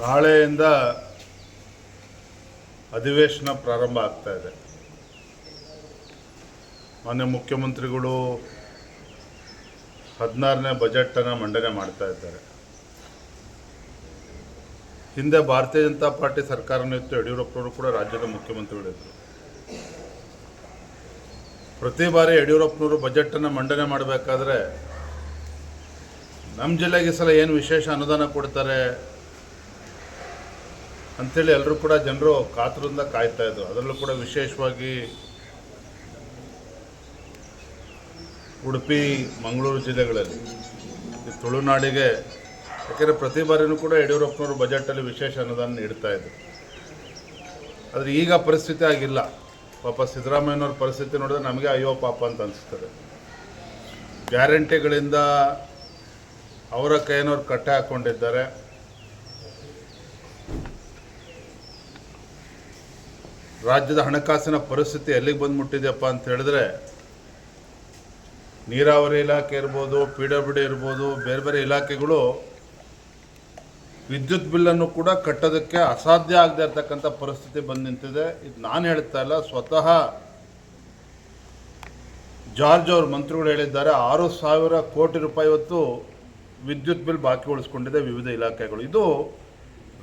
ನಾಳೆಯಿಂದ ಅಧಿವೇಶನ ಪ್ರಾರಂಭ ಆಗ್ತಾ ಇದೆ. ಮಾನ್ಯ ಮುಖ್ಯಮಂತ್ರಿಗಳು ಹದಿನಾರನೇ ಬಜೆಟನ್ನು ಮಂಡನೆ ಮಾಡ್ತಾ ಇದ್ದಾರೆ. ಹಿಂದೆ ಭಾರತೀಯ ಜನತಾ ಪಾರ್ಟಿ ಸರ್ಕಾರನೂ ಇತ್ತು, ಯಡಿಯೂರಪ್ಪನವರು ಕೂಡ ರಾಜ್ಯದ ಮುಖ್ಯಮಂತ್ರಿಗಳಿದ್ದರು ಪ್ರತಿ ಬಾರಿ ಯಡಿಯೂರಪ್ಪನವರು ಬಜೆಟನ್ನು ಮಂಡನೆ ಮಾಡಬೇಕಾದ್ರೆ ನಮ್ಮ ಜಿಲ್ಲೆಗೆ ಸಲ ಏನು ವಿಶೇಷ ಅನುದಾನ ಕೊಡ್ತಾರೆ ಅಂಥೇಳಿ ಎಲ್ಲರೂ ಕೂಡ ಜನರು ಕಾತುರದಿಂದ ಕಾಯ್ತಾ ಇದ್ರು. ಅದರಲ್ಲೂ ಕೂಡ ವಿಶೇಷವಾಗಿ ಉಡುಪಿ, ಮಂಗಳೂರು ಜಿಲ್ಲೆಗಳಲ್ಲಿ, ಈ ತುಳುನಾಡಿಗೆ, ಯಾಕೆಂದರೆ ಪ್ರತಿ ಬಾರಿನೂ ಕೂಡ ಯಡಿಯೂರಪ್ಪನವರು ಬಜೆಟಲ್ಲಿ ವಿಶೇಷ ಅನುದಾನ ನೀಡ್ತಾ ಇದ್ರು. ಆದರೆ ಈಗ ಪರಿಸ್ಥಿತಿ ಆಗಿಲ್ಲ. ಪಾಪ ಸಿದ್ದರಾಮಯ್ಯನವ್ರ ಪರಿಸ್ಥಿತಿ ನೋಡಿದ್ರೆ ನಮಗೆ ಅಯ್ಯೋ ಪಾಪ ಅಂತ ಅನಿಸ್ತದೆ. ಗ್ಯಾರಂಟಿಗಳಿಂದ ಅವರ ಕೈಯನ್ನವ್ರು ಕಟ್ಟೆ ಹಾಕ್ಕೊಂಡಿದ್ದಾರೆ ರಾಜ್ಯದ ಹಣಕಾಸಿನ ಪರಿಸ್ಥಿತಿ ಎಲ್ಲಿಗೆ ಬಂದು ಮುಟ್ಟಿದೆಯಪ್ಪ ಅಂತ ಹೇಳಿದ್ರೆ, ನೀರಾವರಿ ಇಲಾಖೆ ಇರ್ಬೋದು, ಪಿ ಡಬ್ಲ್ಯೂ ಇರ್ಬೋದು, ಬೇರೆ ಬೇರೆ ಇಲಾಖೆಗಳು ವಿದ್ಯುತ್ ಬಿಲ್ಲನ್ನು ಕೂಡ ಕಟ್ಟೋದಕ್ಕೆ ಅಸಾಧ್ಯ ಆಗದೆ ಇರತಕ್ಕಂಥ ಪರಿಸ್ಥಿತಿ ಬಂದು ನಿಂತಿದೆ. ಇದು ನಾನು ಹೇಳ್ತಾ ಇಲ್ಲ, ಸ್ವತಃ ಜಾರ್ಜ್ ಅವ್ರ ಮಂತ್ರಿಗಳು ಹೇಳಿದ್ದಾರೆ, ಆರು ಸಾವಿರ ಕೋಟಿ ರೂಪಾಯಿ ಇವತ್ತು ವಿದ್ಯುತ್ ಬಿಲ್ ಬಾಕಿ ಉಳಿಸ್ಕೊಂಡಿದೆ ವಿವಿಧ ಇಲಾಖೆಗಳು. ಇದು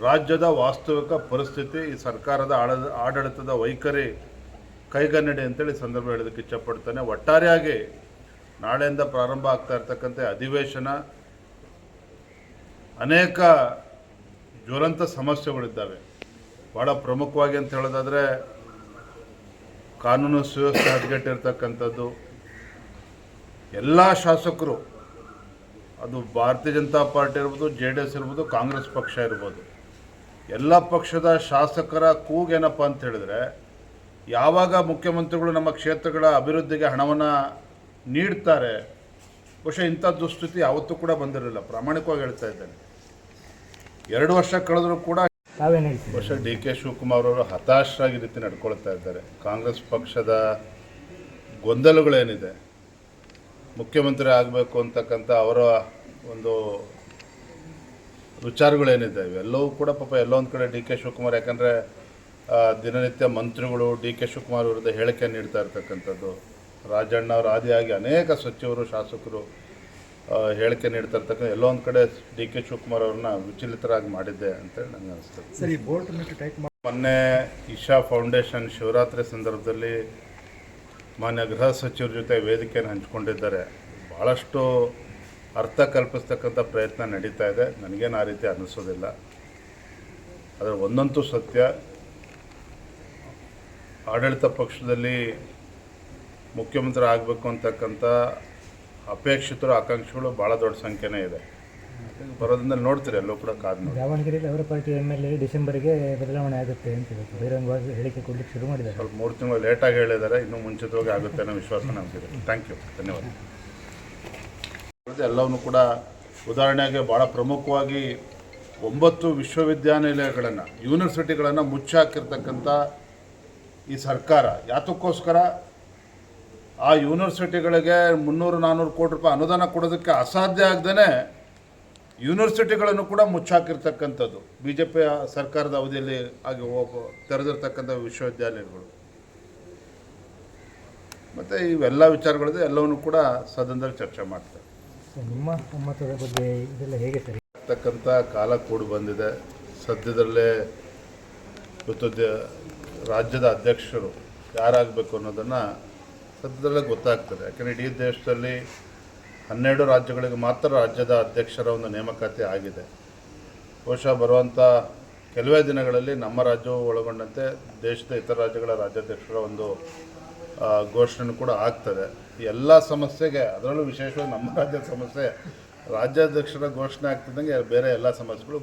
ರಾಜ್ಯದ ವಾಸ್ತವಿಕ ಪರಿಸ್ಥಿತಿ, ಈ ಸರ್ಕಾರದ ಆಡ ಆಡಳಿತದ ವೈಖರಿ ಕೈಗನ್ನಡಿ ಅಂತೇಳಿ ಸಂದರ್ಭ ಹೇಳೋದಕ್ಕೆ ಇಚ್ಛಪಡ್ತಾನೆ. ಒಟ್ಟಾರೆಯಾಗಿ ನಾಳೆಯಿಂದ ಪ್ರಾರಂಭ ಆಗ್ತಾ ಇರ್ತಕ್ಕಂಥ ಅಧಿವೇಶನ ಅನೇಕ ಜ್ವಲಂತ ಸಮಸ್ಯೆಗಳಿದ್ದಾವೆ. ಭಾಳ ಪ್ರಮುಖವಾಗಿ ಅಂತ ಹೇಳೋದಾದರೆ ಕಾನೂನು ಸುವ್ಯವಸ್ಥೆ ಹದಗೆಟ್ಟಿರ್ತಕ್ಕಂಥದ್ದು. ಎಲ್ಲ ಶಾಸಕರು, ಅದು ಭಾರತೀಯ ಜನತಾ ಪಾರ್ಟಿ ಇರ್ಬೋದು, ಜೆ ಡಿ ಎಸ್ ಇರ್ಬೋದು, ಕಾಂಗ್ರೆಸ್ ಪಕ್ಷ ಇರ್ಬೋದು ಎಲ್ಲ ಪಕ್ಷದ ಶಾಸಕರ ಕೂಗೇನಪ್ಪ ಅಂತ ಹೇಳಿದ್ರೆ ಯಾವಾಗ ಮುಖ್ಯಮಂತ್ರಿಗಳು ನಮ್ಮ ಕ್ಷೇತ್ರಗಳ ಅಭಿವೃದ್ಧಿಗೆ ಹಣವನ್ನು ನೀಡ್ತಾರೆ ಬಹುಶಃ ಇಂಥ ದುಸ್ಥಿತಿ ಯಾವತ್ತೂ ಕೂಡ ಬಂದಿರಲಿಲ್ಲ. ಪ್ರಾಮಾಣಿಕವಾಗಿ ಹೇಳ್ತಾ ಇದ್ದೇನೆ. ಎರಡು ವರ್ಷ ಕಳೆದರೂ ಕೂಡ ಬಹುಶಃ ಡಿ ಕೆ ಶಿವಕುಮಾರ್ ಅವರು ಹತಾಶರಾಗಿ ರೀತಿ ನಡ್ಕೊಳ್ತಾ ಇದ್ದಾರೆ. ಕಾಂಗ್ರೆಸ್ ಪಕ್ಷದ ಗೊಂದಲಗಳೇನಿದೆ? ಮುಖ್ಯಮಂತ್ರಿ ಆಗಬೇಕು ಅಂತಕ್ಕಂಥ ಅವರ ಒಂದು ವಿಚಾರಗಳೇನಿದೆ ಇವೆಲ್ಲವೂ ಕೂಡ ಪಾಪ ಎಲ್ಲೋ ಒಂದು ಕಡೆ ಡಿ ಕೆ ಶಿವಕುಮಾರ್ ಯಾಕಂದರೆ ದಿನನಿತ್ಯ ಮಂತ್ರಿಗಳು ಡಿ ಕೆ ಶಿವಕುಮಾರ್ ವಿರುದ್ಧ ಹೇಳಿಕೆ ನೀಡ್ತಾ ಇರ್ತಕ್ಕಂಥದ್ದು. ರಾಜಣ್ಣ ಅವರ ಆದಿಯಾಗಿ ಅನೇಕ ಸಚಿವರು ಶಾಸಕರು ಹೇಳಿಕೆ ನೀಡ್ತಾ ಇರ್ತಕ್ಕಂಥ ಎಲ್ಲೋ ಒಂದು ಕಡೆ ಡಿ ಕೆ ಶಿವಕುಮಾರ್ ಅವ್ರನ್ನ ವಿಚಲಿತರಾಗಿ ಮಾಡಿದ್ದೆ ಅಂತೇಳಿ ನನಗೆ ಅನಿಸ್ತದೆ ಮೊನ್ನೆ ಇಶಾ ಫೌಂಡೇಶನ್ ಶಿವರಾತ್ರಿ ಸಂದರ್ಭದಲ್ಲಿ ಮಾನ್ಯ ಗೃಹ ಸಚಿವರ ಜೊತೆ ವೇದಿಕೆಯನ್ನು ಹಂಚಿಕೊಂಡಿದ್ದಾರೆ. ಭಾಳಷ್ಟು ಅರ್ಥ ಕಲ್ಪಿಸ್ತಕ್ಕಂಥ ಪ್ರಯತ್ನ ನಡೀತಾ ಇದೆ. ನನಗೇನು ಆ ರೀತಿ ಅನ್ನಿಸೋದಿಲ್ಲ. ಆದರೆ ಒಂದಂತೂ ಸತ್ಯ. ಆಡಳಿತ ಪಕ್ಷದಲ್ಲಿ ಮುಖ್ಯಮಂತ್ರಿ ಆಗಬೇಕು ಅಂತಕ್ಕಂಥ ಅಪೇಕ್ಷಿತರು ಆಕಾಂಕ್ಷಿಗಳು ಭಾಳ ದೊಡ್ಡ ಸಂಖ್ಯೆನೇ ಇದೆ. ಬರೋದ್ರಿಂದ ನೋಡ್ತೀರಿ ಎಲ್ಲೂ ಕೂಡ ಕಾದು ದಾವಣಗೆರೆಯಲ್ಲಿ ಅವರ ಪಾರ್ಟಿ ಎಂ ಎಲ್ ಎ ಡಿಸೆಂಬರ್ಗೆ ಬದಲಾವಣೆ ಆಗುತ್ತೆ ಅಂತ ಹೇಳ್ತಾರೆ. ಬಹಿರಂಗವಾಗಿ ಹೇಳಿಕೆ ಕೊಡಲಿಕ್ಕೆ ಶುರು ಮಾಡಿದ್ದಾರೆ. ಸ್ವಲ್ಪ ಮೂರು ತಿಂಗಳು ಲೇಟಾಗಿ ಹೇಳಿದ್ದಾರೆ ಇನ್ನೂ ಮುಂಚಿತವಾಗಿ ಆಗುತ್ತೆ ಅನ್ನೋ ವಿಶ್ವಾಸ ನಮಗಿದೆ. Thank you. ಧನ್ಯವಾದ. ಎಲ್ಲವನ್ನು ಕೂಡ ಉದಾಹರಣೆಗೆ ಭಾಳ ಪ್ರಮುಖವಾಗಿ ಒಂಬತ್ತು ವಿಶ್ವವಿದ್ಯಾನಿಲಯಗಳನ್ನು, ಯೂನಿವರ್ಸಿಟಿಗಳನ್ನು ಮುಚ್ಚಾಕಿರ್ತಕ್ಕಂಥ ಈ ಸರ್ಕಾರ. ಯಾತಕ್ಕೋಸ್ಕರ? ಆ ಯೂನಿವರ್ಸಿಟಿಗಳಿಗೆ ಮುನ್ನೂರು ನಾನ್ನೂರು ಕೋಟಿ ರೂಪಾಯಿ ಅನುದಾನ ಕೊಡೋದಕ್ಕೆ ಅಸಾಧ್ಯ ಆಗದೇ ಯೂನಿವರ್ಸಿಟಿಗಳನ್ನು ಕೂಡ ಮುಚ್ಚಾಕಿರ್ತಕ್ಕಂಥದ್ದು. ಬಿ ಜೆ ಪಿ ಸರ್ಕಾರದ ಅವಧಿಯಲ್ಲಿ ಆಗಿ ತೆರೆದಿರ್ತಕ್ಕಂಥ ವಿಶ್ವವಿದ್ಯಾಲಯಗಳು ಮತ್ತು ಇವೆಲ್ಲ ವಿಚಾರಗಳಿದೆ, ಎಲ್ಲವನ್ನು ಕೂಡ ಸದನದಲ್ಲಿ ಚರ್ಚೆ ಮಾಡ್ತಾರೆ ನಿಮ್ಮ ಒಮ್ಮತದ ಬಗ್ಗೆ ಇದೆಲ್ಲ ಹೇಗೆ ಸರಿ? ಆಗ್ತಕ್ಕಂಥ ಕಾಲ ಕೂಡಿ ಬಂದಿದೆ. ಸದ್ಯದಲ್ಲೇ ಇವತ್ತು ರಾಜ್ಯದ ಅಧ್ಯಕ್ಷರು ಯಾರಾಗಬೇಕು ಅನ್ನೋದನ್ನು ಸದ್ಯದಲ್ಲೇ ಗೊತ್ತಾಗ್ತದೆ. ಯಾಕೆಂದರೆ ಇಡೀ ದೇಶದಲ್ಲಿ ಹನ್ನೆರಡು ರಾಜ್ಯಗಳಿಗೆ ಮಾತ್ರ ರಾಜ್ಯದ ಅಧ್ಯಕ್ಷರ ಒಂದು ನೇಮಕಾತಿ ಆಗಿದೆ. ಬಹುಶಃ ಬರುವಂಥ ಕೆಲವೇ ದಿನಗಳಲ್ಲಿ ನಮ್ಮ ರಾಜ್ಯವು ಒಳಗೊಂಡಂತೆ ದೇಶದ ಇತರ ರಾಜ್ಯಗಳ ರಾಜ್ಯಾಧ್ಯಕ್ಷರ ಒಂದು ಘೋಷಣೆ ಕೂಡ ಆಗ್ತದೆ. ಎಲ್ಲ ಸಮಸ್ಯೆಗೆ ಅದರಲ್ಲೂ ವಿಶೇಷವಾಗಿ ನಮ್ಮ ರಾಜ್ಯದ ಸಮಸ್ಯೆ ರಾಜ್ಯಾಧ್ಯಕ್ಷರ ಘೋಷಣೆ ಆಗ್ತಿದ್ದಂಗೆ ಬೇರೆ ಎಲ್ಲ ಸಮಸ್ಯೆಗಳು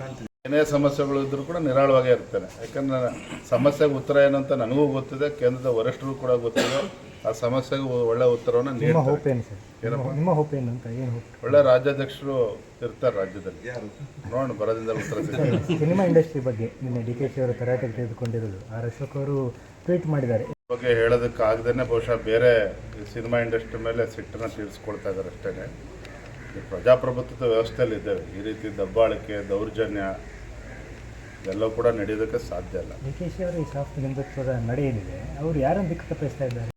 ಕಾಣ್ತೀವಿ ಏನೇ ಸಮಸ್ಯೆಗಳು ಇದ್ದರೂ ಕೂಡ ನಿರಾಳವಾಗೇ ಇರ್ತೇನೆ. ಯಾಕಂದ್ರೆ ಸಮಸ್ಯೆಗೆ ಉತ್ತರ ಏನಂತ ನನಗೂ ಗೊತ್ತಿದೆ ಕೇಂದ್ರದ ವರಿಷ್ಠರು ಕೂಡ ಗೊತ್ತಿದೆ. ಆ ಸಮಸ್ಯೆಗೆ ಒಳ್ಳೆ ಉತ್ತರವನ್ನು ನಿಮ್ಮ ನೀಡ್ತಾರೆ ಹೋಪ್ ಏನು ಸರ್? ನಿಮ್ಮ- ನಿಮ್ಮ ಹೋಪ್ ಏನು ಅಂತ ಏನು ಹೋಪ್ ಒಳ್ಳೆ ರಾಜ್ಯಾಧ್ಯಕ್ಷರು ಇರ್ತಾರೆ ರಾಜ್ಯದಲ್ಲಿ. ನೋಡೋಣ ಬರೋದಿಂದ ಉತ್ತರ ಸಿಗ್ತದೆ ಸಿನಿಮಾ ಇಂಡಸ್ಟ್ರಿ ಬಗ್ಗೆ ನಿನ್ನೆ ಡಿ ಕೆ ಶಿ ಅವರು ತರಾಟೆಗೆ ತೆಗೆದುಕೊಂಡಿರೋದು ಆರ್ ಅಶೋಕ್ ಅವರು ಟ್ವೀಟ್ ಮಾಡಿದ್ದಾರೆ. ಬಗ್ಗೆ ಹೇಳೋದಕ್ಕಾಗ್ದೇ ಬಹುಶಃ ಬೇರೆ ಸಿನಿಮಾ ಇಂಡಸ್ಟ್ರಿ ಮೇಲೆ ಸಿಟ್ಟನ್ನು ತೀರಿಸ್ಕೊಳ್ತಾ ಇದ್ದಾರೆ ಅಷ್ಟೇ ಪ್ರಜಾಪ್ರಭುತ್ವದ ವ್ಯವಸ್ಥೆಯಲ್ಲಿ ಇದ್ದೇವೆ. ಈ ರೀತಿ ದಬ್ಬಾಳಿಕೆ ದೌರ್ಜನ್ಯ ಎಲ್ಲವೂ ಕೂಡ ನಡೆಯೋದಕ್ಕೆ ಸಾಧ್ಯ ಇಲ್ಲ. ಡಿ ಕೆ ಶಿ ಅವರ ಈ ಶಾಸ್ತ್ರ ಹಿಂದುತ್ವದ ನಡೆ ಏನಿದೆ ಅವರು ಯಾರನ್ನು ದಿಕ್ಕು ತಪ್ಪಿಸ್ತಾ ಇದ್ದಾರೆ?